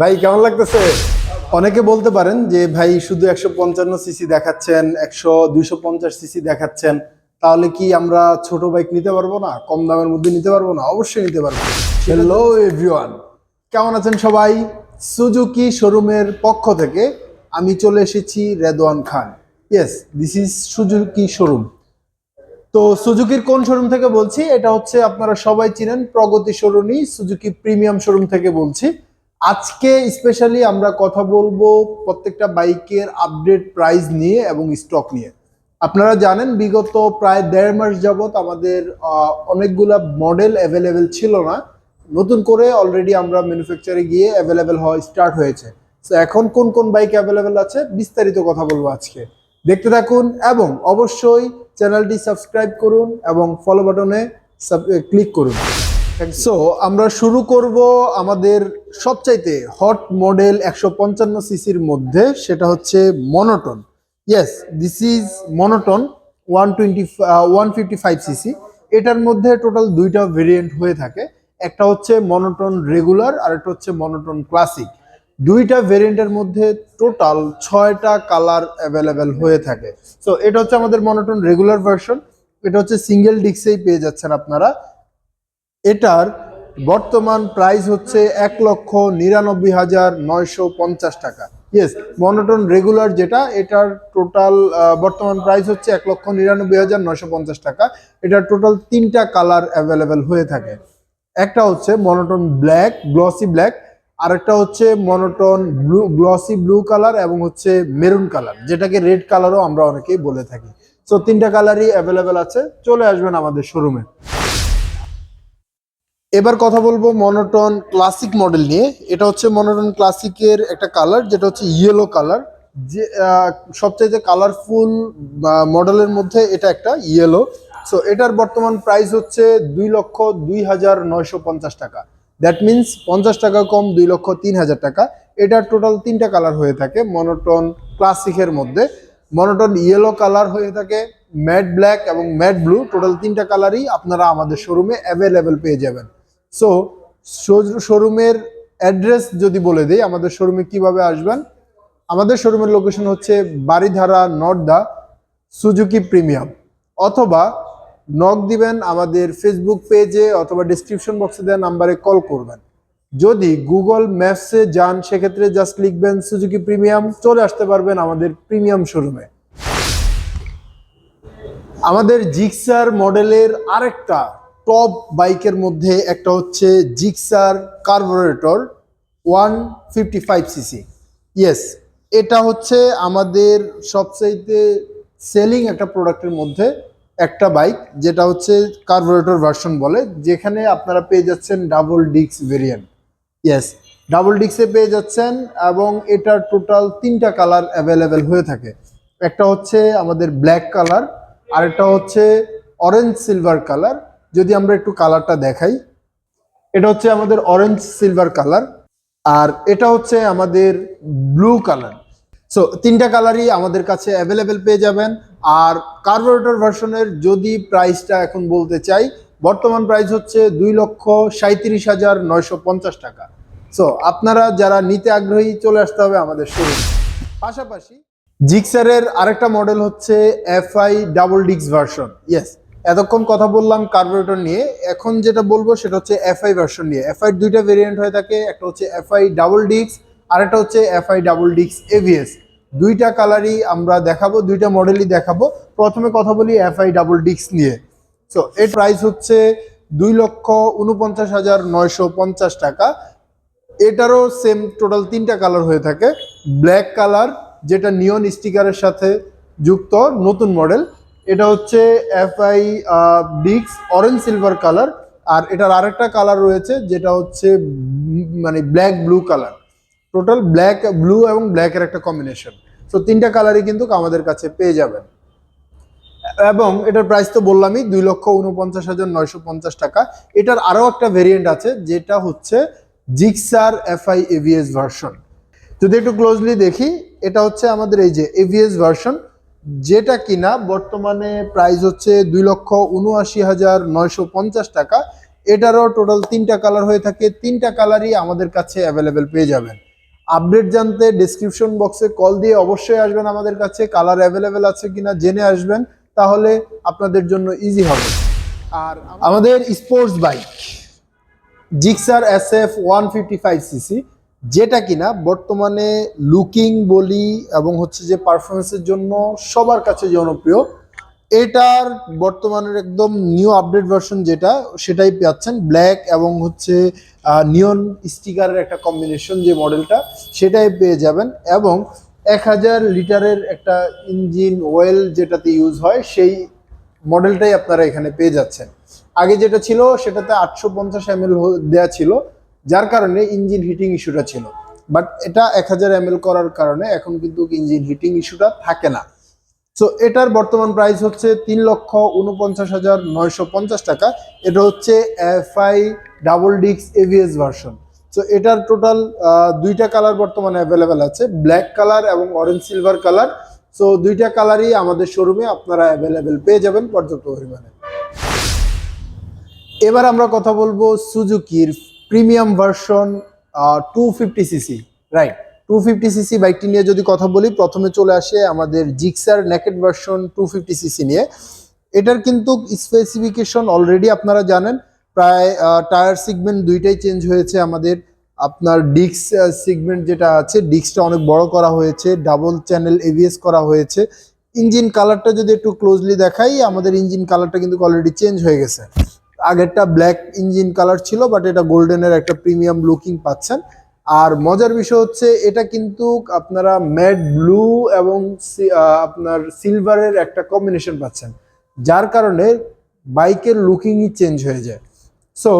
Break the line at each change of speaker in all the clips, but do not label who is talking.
ভাই, কেমন লাগতেছে? অনেকে বলতে পারেন যে, ভাই, শুধু একশো পঞ্চান্ন সিসি দেখাচ্ছেন, একশো দুইশো পঞ্চাশ সিসি দেখাচ্ছেন, তাহলে কি আমরা ছোট বাইক নিতে পারব না? কম দামের মধ্যে নিতে পারব না? অবশ্যই নিতে পারব। হ্যালো এভরিওয়ান কেমন আছেন সবাই? সুজুকি শোরুমের পক্ষ থেকে আমি চলে এসেছি Redwan Khan. Yes this is Suzuki showroom তো সুজুকির কোন শোরুম থেকে বলছি? এটা হচ্ছে আপনারা সবাই চিনেন প্রগতি শোরুমই সুজুকি প্রিমিয়াম শোরুম থেকে বলছি। আজকে স্পেশালি আমরা কথা বলব প্রত্যেকটা বাইকের আপডেট প্রাইস নিয়ে এবং স্টক নিয়ে। আপনারা জানেন বিগত প্রায় দেড় মাস যাবত আমাদের অনেকগুলা মডেল অ্যাভেলেবেল ছিল না। নতুন করে অলরেডি আমরা ম্যানুফ্যাকচারে গিয়ে অ্যাভেলেবেল হওয়া স্টার্ট হয়েছে। তো এখন কোন কোন বাইক অ্যাভেলেবেল আছে বিস্তারিত কথা বলব আজকে। দেখতে থাকুন এবং অবশ্যই চ্যানেলটি সাবস্ক্রাইব করুন এবং ফলো বাটনে ক্লিক করুন। সো আমরা শুরু করব আমাদের সবচাইতে হট মডেল একশো পঞ্চান্ন সিসির মধ্যে সেটা হচ্ছে monotone yes this is monotone one twenty one fifty five CC এটার মধ্যে টোটাল দুইটা ভেরিয়েন্ট হয়ে থাকে। একটা হচ্ছে মনোটন রেগুলার আর একটা হচ্ছে মনোটন ক্লাসিক দুইটা ভেরিয়েন্টের মধ্যে টোটাল ছয়টা কালার অ্যাভেলেবেল হয়ে থাকে। সো এটা হচ্ছে আমাদের মনোটন রেগুলার ভার্সন এটা হচ্ছে সিঙ্গেল ডিক্সেই পেয়ে যাচ্ছেন আপনারা। এটার বর্তমান প্রাইস হচ্ছে এক লক্ষ নিরানব্বই হাজার নয়শো পঞ্চাশ টাকা। ইয়েস মনোটন রেগুলার যেটা, এটার টোটাল বর্তমান প্রাইস হচ্ছে এক লক্ষ নিরানব্বই হাজার নয়শো পঞ্চাশ টাকা। এটার টোটাল তিনটা কালার অ্যাভেলেবেল হয়ে থাকে। একটা হচ্ছে মনোটন ব্ল্যাক গ্লসি ব্ল্যাক আরেকটা হচ্ছে monotone blue glossy blue colour এবং হচ্ছে মেরুন কালার যেটাকে রেড কালারও আমরা অনেকেই বলে থাকি। সো তিনটা কালারই অ্যাভেলেবেল আছে, চলে আসবেন আমাদের শোরুমে এবার কথা বলব মনোটন ক্লাসিক মডেল নিয়ে। এটা হচ্ছে মনোটন ক্লাসিকের একটা কালার যেটা হচ্ছে ইয়েলো কালার যে সবচাইতে কালারফুল মডেলের মধ্যে এটা একটা ইয়েলো সো এটার বর্তমান প্রাইস হচ্ছে দুই লক্ষ দুই হাজার নয়শো পঞ্চাশ টাকা। দ্যাট মিন্স পঞ্চাশ টাকা কম দুই লক্ষ তিন হাজার টাকা। এটার টোটাল তিনটা কালার হয়ে থাকে মনোটন ক্লাসিকের মধ্যে। মনোটন ইয়েলো কালার হয়ে থাকে ম্যাট ব্ল্যাক এবং ম্যাট ব্লু টোটাল তিনটা কালারই আপনারা আমাদের শোরুমে অ্যাভেলেবেল পেয়ে যাবেন। সো শোরুমের অ্যাড্রেস যদি বলে দিই, আমাদের শোরুমে কীভাবে আসবেন? আমাদের শোরুমের লোকেশন হচ্ছে বাড়িধারা নর্দা, সুজুকি প্রিমিয়াম। অথবা নক দিবেন, আমাদের ফেসবুক পেজে অথবা ডিসক্রিপশন বক্সে দেওয়া নাম্বারে কল করবেন। যদি গুগল ম্যাপসে যান, সেক্ষেত্রে জাস্ট লিখবেন, সুজুকি প্রিমিয়াম চলে আসতে পারবেন আমাদের প্রিমিয়াম শোরুমে আমাদের জিক্সার মডেলের আরেকটা টপ বাইকের মধ্যে একটা হচ্ছে Gixxer carburettor one fifty five CC yes এটা হচ্ছে আমাদের সবচাইতে সেলিং একটা প্রোডাক্টের মধ্যে। একটা বাইক, যেটা হচ্ছে কার্বোরেটর ভার্সন বলে, যেখানে আপনারা পেয়ে যাচ্ছেন ডাবল ডিক্স ভেরিয়েন্ট ইয়েস ডাবল ডিক্সে পেয়ে যাচ্ছেন এবং এটার টোটাল তিনটা কালার অ্যাভেলেবেল হয়ে থাকে। একটা হচ্ছে আমাদের ব্ল্যাক কালার আরেকটা হচ্ছে অরেঞ্জ সিলভার কালার যদি আমরা একটু কালারটা দেখাই, এটা হচ্ছে আমাদের অরেঞ্জ সিলভার কালার আর এটা হচ্ছে আমাদের ব্লু কালার সো তিনটা কালারই আমাদের কাছে অ্যাভেলেবেল পেয়ে যাবেন। আর কার্বোরেটর ভার্সনের যদি প্রাইসটা এখন বলতে চাই, বর্তমান প্রাইস হচ্ছে দুই লক্ষ সাঁত্রিশ হাজার নয়শো পঞ্চাশ টাকা। সো আপনারা যারা নিতে আগ্রহী চলে আসতে হবে আমাদের শোরুম পাশাপাশি জিক্সারের আরেকটা মডেল হচ্ছে এফআই ডাবল ডিক্স ভার্সন ইয়েস এতক্ষণ কথা বললাম কার্বোরেটর নিয়ে। এখন যেটা বলব সেটা হচ্ছে এফআই ভার্সন নিয়ে। এফআই দুইটা ভেরিয়েন্ট হয়ে থাকে, একটা হচ্ছে এফআই ডাবল ডিক্স আর একটা হচ্ছে এফআই ডাবল ডিক্স এভিএস দুইটা কালারই আমরা দেখাবো, দুইটা মডেলই দেখাবো। প্রথমে কথা বলি এফআই ডাবল ডিক্স নিয়ে। সো এর প্রাইস হচ্ছে দুই লক্ষ উনপঞ্চাশ হাজার নয়শো পঞ্চাশ টাকা। এটারও সেম টোটাল তিনটা কালার হয়ে থাকে। ব্ল্যাক কালার যেটা নিয়ন স্টিকারের সাথে যুক্ত, নতুন মডেল এটা হচ্ছে এফআই ডিক্স অরেঞ্জ সিলভার কালার আর এটার আরেকটা কালার রয়েছে, যেটা হচ্ছে মানে black blue colour total black blue এবং ব্ল্যাকের একটা কম্বিনেশন তো তিনটা কালারই কিন্তু আমাদের কাছে পেয়ে যাবেন। এবং এটার প্রাইস তো বললামই, দুই লক্ষ উনপঞ্চাশ হাজার নয়শো পঞ্চাশ টাকা। এটার আরও একটা ভেরিয়েন্ট আছে, যেটা হচ্ছে জিক্সার এফআই এভিএস ভার্সন যদি একটু ক্লোজলি দেখি, এটা হচ্ছে আমাদের এই যে এভিএস ভার্সন যেটা কিনা বর্তমানে প্রাইস হচ্ছে দুই লক্ষ উনআশি হাজার নয়শো পঞ্চাশ টাকা। এটারও টোটাল তিনটা কালার হয়ে থাকে, তিনটা কালারই আমাদের কাছে অ্যাভেলেবেল পেয়ে যাবেন। আপডেট জানতে ডিসক্রিপশন বক্সে কল দিয়ে অবশ্যই আসবেন আমাদের কাছে কালার অ্যাভেলেবেল আছে কিনা জেনে আসবেন, তাহলে আপনাদের জন্য ইজি হবে। আর আমাদের sports bike Gixxer S F one fifty five CC যেটা কিনা বর্তমানে লুকিং বলি এবং হচ্ছে যে পারফরমেন্সের জন্য সবার কাছে জনপ্রিয়। এটার বর্তমানের একদম নিউ আপডেট ভার্সন যেটা, সেটাই পাচ্ছেন ব্ল্যাক এবং হচ্ছে নিয়ন স্টিকারের একটা কম্বিনেশন যে মডেলটা সেটাই পেয়ে যাবেন এবং এক হাজার লিটারের একটা ইঞ্জিন ওয়েল যেটাতে ইউজ হয়, সেই মডেলটাই আপনারা এখানে পেয়ে যাচ্ছেন। আগে যেটা ছিল, সেটাতে আটশো পঞ্চাশ এম দেওয়া ছিল, যার কারণে ইঞ্জিন হিটিং ইস্যুটা ছিল। বাট এটা এক হাজার এম করার কারণে এখন কিন্তু ইঞ্জিন হিটিং ইস্যুটা থাকে না। সো এটার বর্তমান প্রাইস হচ্ছে তিন লক্ষ উনপঞ্চাশ হাজার নয়শো পঞ্চাশ টাকা। এটা হচ্ছে এফআই ডাবল ডিক্স এভিএস ভার্সন সো এটার টোটাল দুইটা কালার বর্তমানে অ্যাভেলেবেল আছে। ব্ল্যাক কালার এবং অরেঞ্জ সিলভার কালার সো দুইটা কালারই আমাদের শোরুমে আপনারা অ্যাভেলেবেল পেয়ে যাবেন পর্যাপ্ত পরিমাণে। এবার আমরা কথা বলব সুজুকির premium version two fifty CC right two fifty CC বাইকটি নিয়ে যদি কথা বলি, প্রথমে চলে আসে আমাদের Gixxer naked version two fifty CC নিয়ে। এটার কিন্তু স্পেসিফিকেশন অলরেডি আপনারা জানেন, প্রায় টায়ার সিগমেন্ট দুইটাই চেঞ্জ হয়েছে আমাদের। আপনার ডিক্স সিগমেন্ট যেটা আছে ডিক্সটা অনেক বড় করা হয়েছে ডাবল চ্যানেল এভিএস করা হয়েছে। ইঞ্জিন কালারটা যদি একটু ক্লোজলি দেখাই, আমাদের ইঞ্জিন কালারটা কিন্তু অলরেডি চেঞ্জ হয়ে গেছে। আগেরটা ব্ল্যাক ইঞ্জিন কালার ছিল বাট এটা গোল্ডেনের একটা প্রিমিয়াম লুকিং পাচ্ছেন। আর মজার বিষয় হচ্ছে এটা কিন্তু আপনারা ম্যাট ব্লু এবং আপনার সিলভারের একটা কম্বিনেশন পাচ্ছেন, যার কারণে বাইকের লুকিংই চেঞ্জ হয়ে যায়। সো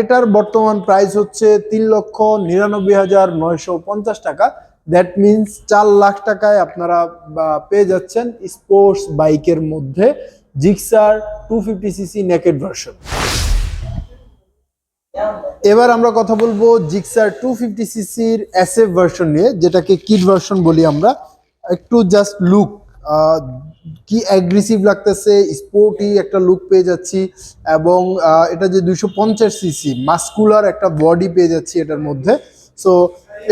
এটার বর্তমান প্রাইস হচ্ছে তিন লক্ষ নিরানব্বই হাজার নয়শো পঞ্চাশ টাকা। দ্যাট মিনস চার লাখ টাকায় আপনারা পেয়ে যাচ্ছেন স্পোর্টস বাইকের মধ্যে Gixxer two fifty CC naked version এবার আমরা কথা বলব জিক্সার টু ফিফটি সিসির এসএফ ভার্সন নিয়ে, যেটাকে কিড ভার্সন বলি আমরা। একটু জাস্ট লুক কি অ্যাগ্রেসিভ লাগতেছে স্পোর্টি একটা লুক পেয়ে যাচ্ছি, এবং এটা যে দুইশো পঞ্চাশ সিসি মাস্কুলার একটা বডি পেয়ে যাচ্ছি এটার মধ্যে। সো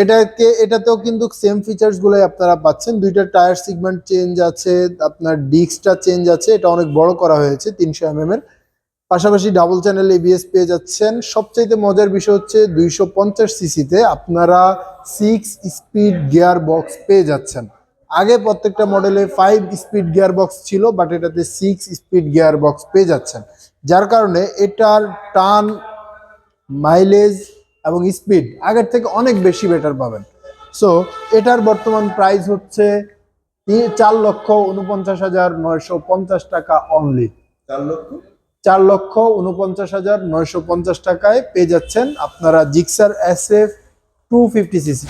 এটাকে, এটাতেও কিন্তু সেম ফিচার্সগুলোই আপনারা পাচ্ছেন। দুইটা টায়ার সিগমেন্ট চেঞ্জ আছে, আপনার ডিস্কটা চেঞ্জ আছে, এটা অনেক বড় করা হয়েছে, তিনশো এম এর। পাশাপাশি ডাবল চ্যানেল এবিএস পেয়ে যাচ্ছেন। সবচাইতে মজার বিষয় হচ্ছে দুইশো পঞ্চাশ সিসিতে আপনারা সিক্স স্পিড গিয়ার বক্স পেয়ে যাচ্ছেন। আগে প্রত্যেকটা মডেলে ফাইভ স্পিড গিয়ার বক্স ছিল বাট এটাতে সিক্স স্পিড গিয়ার বক্স পেয়ে যাচ্ছেন। যার কারণে এটার টান মাইলেজ এবং স্পিড আগের থেকে অনেক বেশি বেটার পাবেন। সো এটার বর্তমান প্রাইস হচ্ছে চার লক্ষ উনপঞ্চাশ হাজার নয়শো পঞ্চাশ টাকা অনলি
চার লক্ষ?
চার লক্ষ উনপঞ্চাশ হাজার নয়শো পঞ্চাশ টাকায় পেয়ে যাচ্ছেন আপনারা Gixxer S F two fifty CC.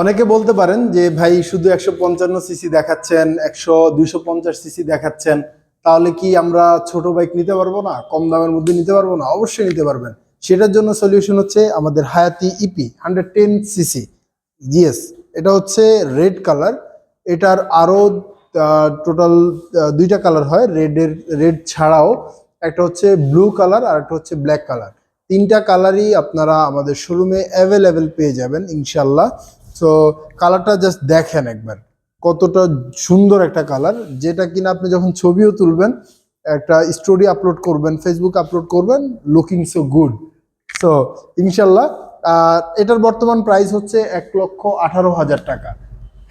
অনেকে বলতে পারেন যে, ভাই, শুধু একশো পঞ্চান্ন সিসি দেখাচ্ছেন, একশো দুইশো পঞ্চাশ সিসি দেখাচ্ছেন, তাহলে কি আমরা ছোট বাইক নিতে পারব না? কম দামের মধ্যে নিতে পারব না? অবশ্যই নিতে পারবেন। সেটার জন্য সলিউশন হচ্ছে আমাদের Hayate EP hundred ten CC, GS. এটা হচ্ছে রেড কালার। এটার আরও টোটাল দুইটা কালার হয়, রেডের, রেড ছাড়াও। একটা হচ্ছে ব্লু কালার আর একটা হচ্ছে ব্ল্যাক কালার তিনটা কালারই আপনারা আমাদের শোরুমে অ্যাভেলেবেল পেয়ে যাবেন ইনশাল্লাহ সো কালারটা জাস্ট দেখেন একবার। কতটা সুন্দর একটা কালার যেটা কিনা আপনি যখন ছবিও তুলবেন, একটা স্টোরি আপলোড করবেন ফেসবুক আপলোড করবেন লুকিং সো গুড সো ইনশাল্লাহ আর এটার বর্তমান প্রাইস হচ্ছে এক লক্ষ আঠারো হাজার টাকা।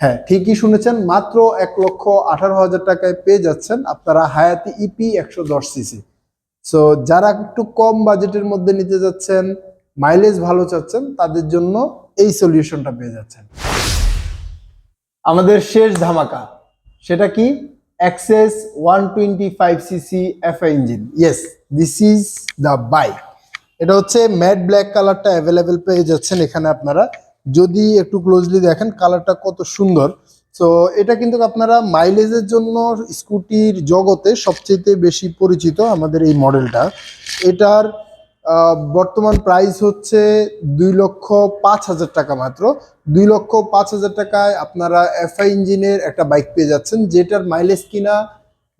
হ্যাঁ ঠিকই শুনেছেন, মাত্র এক লক্ষ আঠারো হাজার টাকায় পেয়ে যাচ্ছেন আপনারা হায়াতি ইপি একশো দশ সিসি সো যারা একটু কম বাজেটের মধ্যে নিতে যাচ্ছেন মাইলেজ ভালো চাচ্ছেন, তাদের জন্য এই সলিউশনটা পেয়ে যাচ্ছেন। আমাদের শেষ ধামাকা, সেটা কি? Access one twenty five CC FI engine yes this is the bike এটা হচ্ছে ম্যাট ব্ল্যাক কালারটা অ্যাভেলেবেল পেয়ে যাচ্ছেন এখানে আপনারা। যদি একটু ক্লোজলি দেখেন কালারটা কত সুন্দর। তো এটা কিন্তু আপনারা মাইলেজের জন্য স্কুটির জগতে সবচেয়ে বেশি পরিচিত আমাদের এই মডেলটা এটার বর্তমান প্রাইস হচ্ছে দুই লক্ষ পাঁচ হাজার টাকা মাত্র। দুই লক্ষ পাঁচ হাজার টাকায় আপনারা এফআই ইঞ্জিনের একটা বাইক পেয়ে যাচ্ছেন, যেটার মাইলেজ কিনা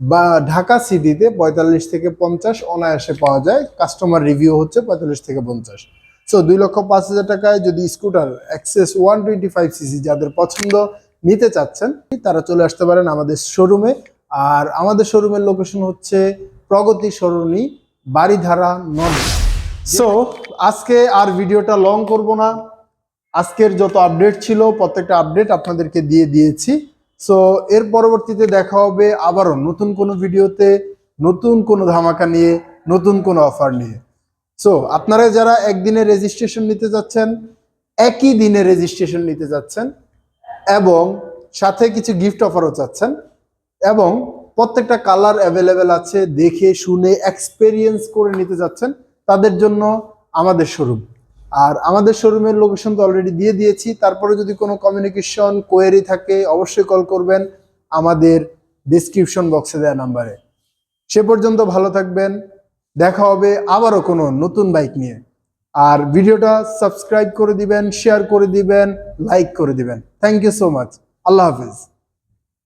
বা ঢাকা সিটিতে পঁয়তাল্লিশ থেকে পঞ্চাশ অনায়াসে পাওয়া যায়। কাস্টমার রিভিউ হচ্ছে পঁয়তাল্লিশ থেকে পঞ্চাশ। সো দুই লক্ষ পাঁচ হাজার টাকায় যদি scooter Access one twenty five CC যাদের পছন্দ নিতে চাচ্ছেন, তারা চলে আসতে পারেন আমাদের শোরুমে আর আমাদের শোরুমের লোকেশন হচ্ছে প্রগতি সরণী বাড়িধারা নন সো আজকে আর ভিডিওটা লং করব না। আজকের যত আপডেট ছিল, প্রত্যেকটা আপডেট আপনাদেরকে দিয়ে দিয়েছি। সো এর পরবর্তীতে দেখা হবে আবারও নতুন কোনো ভিডিওতে, নতুন কোনো ধামাকা নিয়ে, নতুন কোনো অফার নিয়ে। সো আপনারা যারা একদিনে রেজিস্ট্রেশন নিতে যাচ্ছেন, একই দিনে রেজিস্ট্রেশন নিতে যাচ্ছেন এবং সাথে কিছু গিফট অফারও চাচ্ছেন। এবং প্রত্যেকটা কালার অ্যাভেলেবেল আছে, দেখে, শুনে এক্সপেরিয়েন্স করে নিতে যাচ্ছেন তাদের জন্য আমাদের শোরুম আর আমাদের শোরুমের লোকেশন তো অলরেডি দিয়ে দিয়েছি। তারপরে যদি কোনো কমিউনিকেশন কোয়েরি থাকে, অবশ্যই কল করবেন আমাদের ডিসক্রিপশন বক্সে দেওয়া নাম্বারে সে পর্যন্ত ভালো থাকবেন। দেখা হবে আবারও কোনো নতুন বাইক নিয়ে। আর ভিডিওটা সাবস্ক্রাইব করে দিবেন শেয়ার করে দিবেন লাইক করে দিবেন। থ্যাংক ইউ সো মাচ আল্লাহ হাফিজ।